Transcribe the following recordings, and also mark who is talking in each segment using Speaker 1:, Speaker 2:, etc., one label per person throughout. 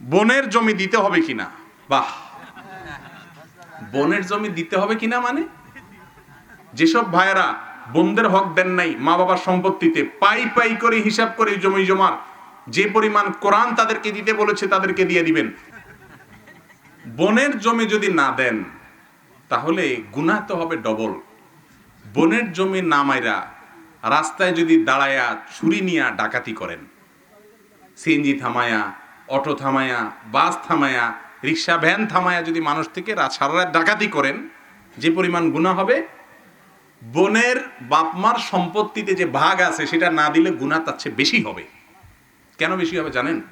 Speaker 1: বনের জমি দিতে হবে কিনা? বাহ। বনের জমি দিতে হবে কিনা মানে? যেসব ভাইয়েরা বোনদের হক দেন নাই মা বাবার সম্পত্তিতে, পাই পাই করে হিসাব করে জমি জমার, যে পরিমাণ কোরআন তাদেরকে দিতে বলেছে তাদেরকে দিয়ে দিবেন। বনের জমি যদি না দেন, তাহলে গুনাহ তো হবে ডবল। বনের জমি না মাইরা রাস্তায় যদি দাঁড়ায়া ছুরি নিয়ে ডাকাতি করেন, সিএনজি থামায়া অটো থামায়া, বাস থামায়া, রিক্সা, ভ্যান থামায়া যদি মানুষ থেকে রা- সারা রাত ডাকাতি করেন, যে পরিমাণ গুণা হবে, বনের বাপমার সম্পত্তিতে যে ভাগ আছে সেটা না দিলে গুণা তার চেয়ে বেশি হবে। কেন বেশি হবে জানেন?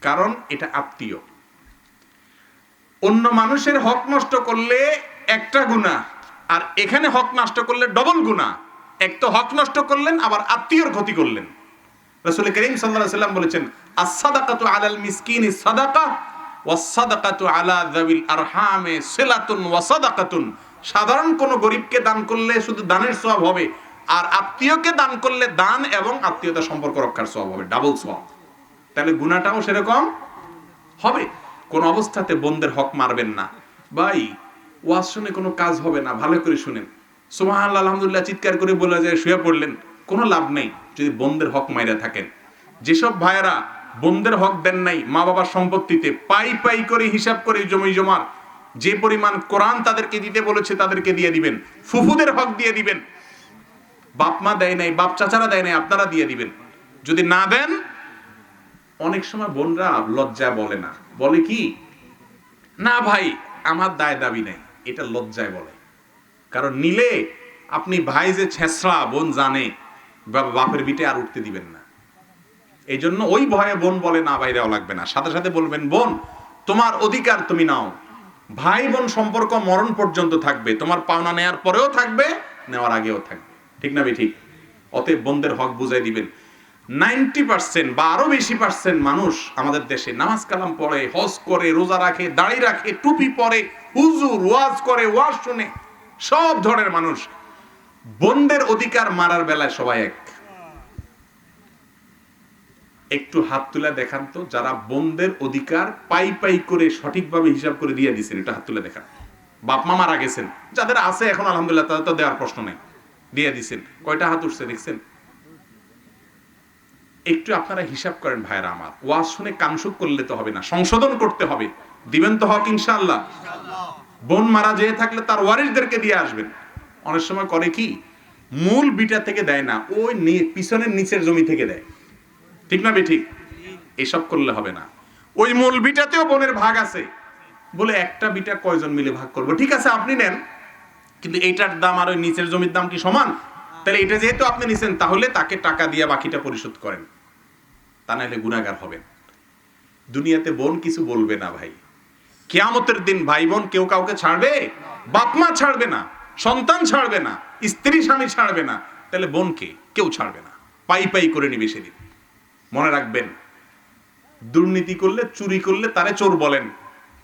Speaker 1: কারণ এটা আত্মীয়। অন্য মানুষের হক নষ্ট করলে একটা গুণা আর এখানে হক নষ্ট করলে ডবল গুণা এক তো হক নষ্ট করলেন, আবার আত্মীয়র ক্ষতি করলেন। রসুল করিম সাল্লাম বলেছেন as-সাদাকাতু আলাল মিসকিনি সাদাকা, ওয়াস-সাদাকাতু আলা যাবিল আরহামে সিলাতুন ওয়া সাদাকাতুন সাধারণ কোন গরিবকে দান করলে শুধু দানের সওয়াব হবে, আর আত্মীয়কে দান করলে দান এবং আত্মীয়তা সম্পর্ক রক্ষার সওয়াব হবে, ডাবল সওয়াব তাহলে গুনাহটাও সেরকম হবে। কোন অবস্থাতে বন্ধের হক মারবেন না। ভাই, ওয়াজ শুনে কোনো কাজ হবে না, ভালো করে শুনেন। সুবহানাল্লাহ, আলহামদুলিল্লাহ, চিৎকার করে বলে যায় শুয়ে পড়লেন। কোনো লাভ নেই যদি বন্ধের হক মাইরা থাকেন। যেসব ভাইয়েরা বন্ধের হক দেন নাই মা বাবার সম্পত্তিতে, পাই পাই করে হিসাব করে জমি জমার, যে পরিমাণ কোরআন তাদেরকে দিতে বলেছে তাদেরকে দিয়ে দিবেন। ফুফুদের হক দিয়ে দিবেন। বাপ মা দেয় নাই, বাপ চাচারা দেয় নাই, আপনারা দিয়ে দিবেন। যদি না দেন, অনেক সময় বোনরা লজ্জা বলে না। বলে কি? না ভাই, আমার দায় দাবি নাই। এটা লজ্জায় বলে। কারণ নিলে আপনি ভাই যে ছেঁচড়া, বোন জানে বাপের বিটে আর উঠতে দিবেন না। এই জন্য ওই ভয়ে বোন বলে, না দেওয়া লাগবে না। সাথে সাথে বলবেন, বোন, তোমার অধিকার তুমি নাও। ভাই বোন সম্পর্ক মরণ পর্যন্ত থাকবে। তোমার পাওনা নেয়ার পরেও থাকবে, নেওয়ার আগেও থাকবে। ঠিক না ঠিক? অতএব বোনদের হক বুঝাই দিবেন। নাইনটি পার্সেন্ট বা আরও বেশি পার্সেন্ট মানুষ আমাদের দেশে নামাজ কালাম পড়ে, হজ করে, রোজা রাখে, দাড়ি রাখে, টুপি পরে, হুজুর, ওয়াজ করে, ওয়াজ শুনে, সব ধরনের মানুষ বোনদের অধিকার মারার বেলায় সবাই এক। একটু হাত তুলে দেখান তো, যারা বোনদের অধিকার পাই পাই করে সঠিকভাবে হিসাব করে দিয়ে দিছেন এটা হাত তুলে দেখান। বাপ মা মারা গেছেন, যাদের আছে এখন, আলহামদুলিল্লাহ, তাদের তো দেওয়ার প্রশ্ন নেই, দিয়ে দিছেন কয়টা হাত উঠছে দেখছেন? একটু আপনারা হিসাব করেন ভাইরা আমার, ওয়াজ শুনে কানসুক করলে তো হবে না, সংশোধন করতে হবে, দিবেন তো হক ইনশাল্লাহ বোন মারা যেয়ে থাকলে তার ওয়ারিসদেরকে দিয়ে আসবেন। অনেক সময় করে কি, মূল বিটা থেকে দেয় না, ওই পিছনের নিচের জমি থেকে দেয়। ঠিক না ঠিক এসব করলে হবে না। ওই মূল বিটাতেও বোনের ভাগ আছে। বলে একটা বিটা কয়জন মিলে ভাগ করব? ঠিক আছে, আপনি নেন। কিন্তু এইটার দাম আর ওই নিচের জমির দাম কি সমান? তাহলে এটা যেহেতু আপনি নিছেন, তাহলে তাকে টাকা দিয়ে বাকিটা পরিশোধ করেন। তা নাহলে গুণাগার হবেন। দুনিয়াতে বোন কিছু বলবে না ভাই। কেয়ামতের দিন ভাই বোন কেউ কাউকে ছাড়বে? বাপমা ছাড়বে না। সন্তান ছাড়বে না, স্ত্রী স্বামী ছাড়বে না, তাহলে বোনকে কেউ ছাড়বে না। পাই পাই করে নিবে সেদিন। মনে রাখবেন, দুর্নীতি করলে, চুরি করলে তারে চোর বলেন।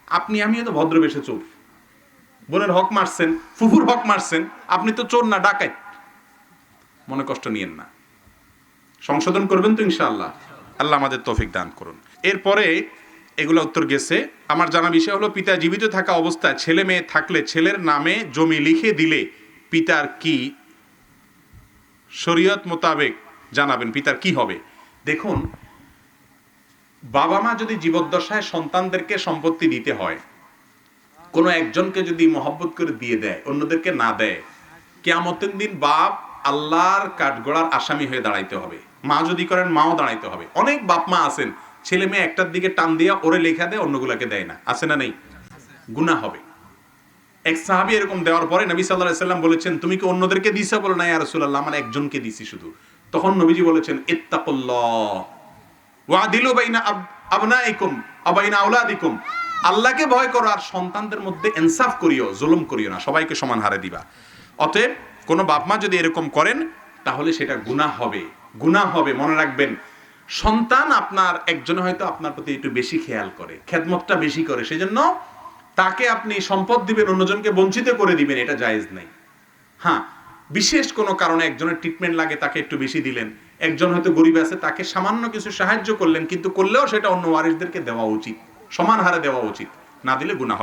Speaker 1: আপনি, আমিও তো ভদ্রবেশে চোর। বোনের হক মারছেন, ফুফুর হক মারছেন, আপনি তো চোর না ডাকাই মনে কষ্ট নিয়েন না। সংশোধন করবেন তো ইনশাআল্লাহ। আল্লাহ আমাদের তৌফিক দান করুন। এরপরে এগুলো উত্তর গেছে। আমার জানা বিষয় হলো, পিতা জীবিত থাকা অবস্থায় ছেলে মেয়ে থাকলে ছেলের নামে জমি লিখে দিলে পিতার কি শরীয়ত মোতাবেক জানাবেন, পিতার কি হবে? দেখুন, বাবা মা যদি জীবদ্দশায় সন্তানদেরকে সম্পত্তি দিতে হয়, কোনো একজনকে যদি মহব্বত করে দিয়ে দেয়, অন্যদেরকে না দেয়, কেয়ামতের দিন বাপ আল্লাহর কাঠগড়ার আসামি হয়ে দাঁড়াইতে হবে। মা যদি করেন, মাও দাঁড়াইতে হবে। অনেক বাপ মা আছেন ছেলে মেয়ে একটার দিকে টান দিয়া ওরে লেখা দেয়, অন্যগুলাকে দেয় না। আছে না নেই? গুণা হবে। এক সাহাবি এরকম দেওয়ার পরে নবী সাল্লাহ সাল্লাম বলেছেন, তুমি কি অন্যদেরকে দিছো? বলো, না রাসূলুল্লাহ আমার একজনকে দিছি শুধু। তখন নবীজি বলেছেন, ইত্তাকুল্লাহ। ওয়াদিলু বাইনা আব- আবনাইকুম আবাইনা আওলাদিকুম। আল্লাহকে ভয় করো আর সন্তানদের মধ্যে ইনসাফ করিও, জুলুম করিও না, সবাইকে সমান হারে দিবা। অতএব কোনো বাপ মা যদি এরকম করেন, তাহলে সেটা গুনাহ হবে। গুনাহ হবে, মনে রাখবেন। সন্তান আপনার, একজনে হয়তো আপনার প্রতি একটু বেশি খেয়াল করে, খেদমতটা বেশি করে। সেজন্য তাকে আপনি সম্পদ দিবেন, অন্যজনকে বঞ্চিত করে দিবেন, এটা জায়েজ নাই। হ্যাঁ বিশেষ কোনো কারণে একজনের ট্রিটমেন্ট লাগে, তাকে একটু বেশি দিলেন। একজন হয়তো গরিব আছে, তাকে সামান্য কিছু সাহায্য করলেন, কিন্তু করলেও সেটা অন্য ওয়ারিসদেরকে দেওয়া উচিত, সমান হারে দেওয়া উচিত, না দিলে গুনাহ